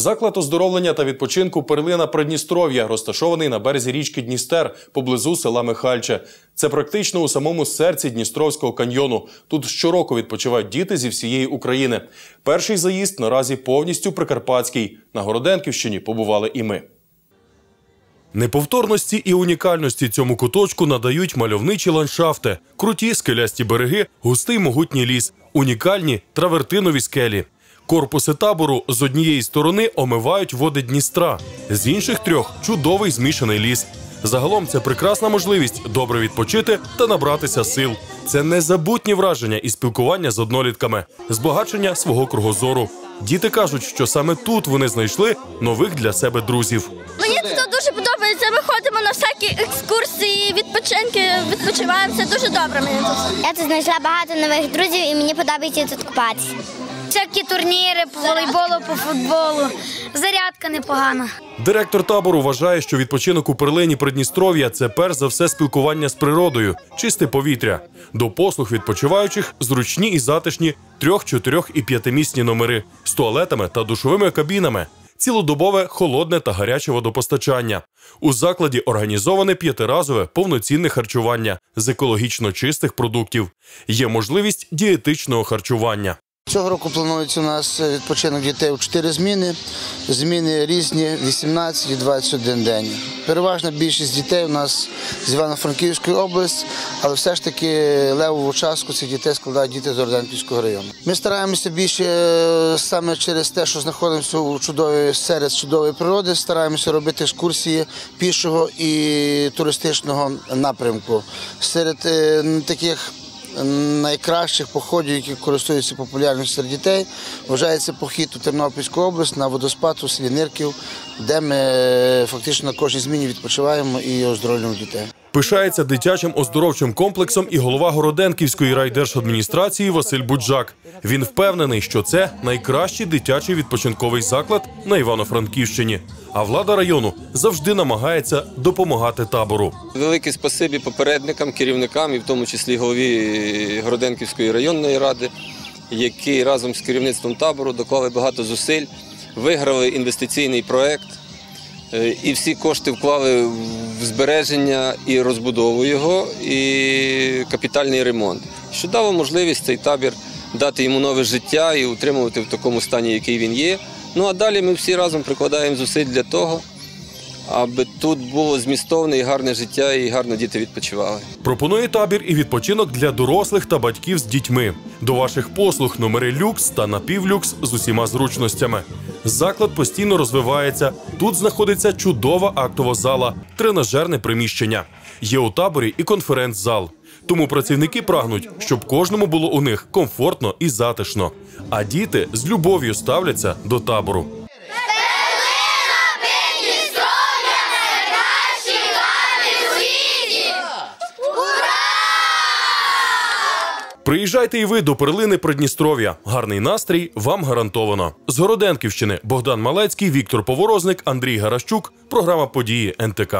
Заклад оздоровлення та відпочинку перлина Придністров'я, розташований на березі річки Дністер поблизу села Михальче. Це практично у самому серці Дністровського каньйону. Тут щороку відпочивають діти зі всієї України. Перший заїзд наразі повністю прикарпатський. На Городенківщині побували і ми. Неповторності і унікальності цьому куточку надають мальовничі ландшафти, круті скелясті береги, густий могутній ліс, унікальні травертинові скелі. Корпуси табору з однієї сторони омивають води Дністра, з інших трьох чудовий змішаний ліс. Загалом це прекрасна можливість добре відпочити та набратися сил. Це незабутні враження і спілкування з однолітками, збагачення свого кругозору. Діти кажуть, що саме тут вони знайшли нових для себе друзів. Мені тут дуже подобається. Ми ходимо на всякі екскурсії, відпочинки, відпочиваємо. Це дуже добре. Мені тут. Я тут знайшла багато нових друзів і мені подобається тут купатися. Всякі турніри по волейболу, по футболу. Зарядка непогана. Директор табору вважає, що відпочинок у перлині Придністров'я це перш за все спілкування з природою, чисте повітря. До послуг відпочиваючих зручні і затишні трьох, чотирьох і п'ятимісні номери з туалетами та душовими кабінами. Цілодобове холодне та гаряче водопостачання. У закладі організоване п'ятиразове повноцінне харчування з екологічно чистих продуктів. Є можливість дієтичного харчування. Цього року планується у нас відпочинок дітей у 4 зміни. Зміни різні 18 і 21 день. Переважна більшість дітей у нас з Івано-Франківської області, але все ж таки левову частку цих дітей складають діти з Орденківського району. Ми стараємося більше е, саме через те, що знаходимося у чудовій серед чудової природи, стараємося робити екскурсії пішого і туристичного напрямку. Серед е, таких найкращих походів, які користуються популярністю серед дітей, вважається похід у Тернопільську область на водоспад у селі Нирків, де ми е, фактично на кожній зміні відпочиваємо і оздоровлюємо дітей. Пишається дитячим оздоровчим комплексом і голова Городенківської райдержадміністрації Василь Буджак. Він впевнений, що це найкращий дитячий відпочинковий заклад на Івано-Франківщині. А влада району завжди намагається допомагати табору. Велике спасибі попередникам, керівникам, і в тому числі голові Городенківської районної ради, які разом з керівництвом табору доклали багато зусиль, виграли інвестиційний проект. Е, І всі кошти вклали в збереження і розбудову його, і капітальний ремонт, що дало можливість цей табір дати йому нове життя і утримувати в такому стані, який він є. Ну а далі ми всі разом прикладаємо зусиль для того, аби тут було змістовне і гарне життя, і гарно діти відпочивали. Пропонує табір і відпочинок для дорослих та батьків з дітьми. До ваших послуг номери люкс та напівлюкс з усіма зручностями. Заклад постійно розвивається. Тут знаходиться чудова актова зала, тренажерне приміщення. Є у таборі і конференц-зал. Тому працівники прагнуть, щоб кожному було у них комфортно і затишно. А діти з любов'ю ставляться до табору. Приїжджайте і ви до перлини Придністров'я. Гарний настрій вам гарантовано. З Городенківщини Богдан Малецький, Віктор Поворозник, Андрій Гаращук. Програма події НТК.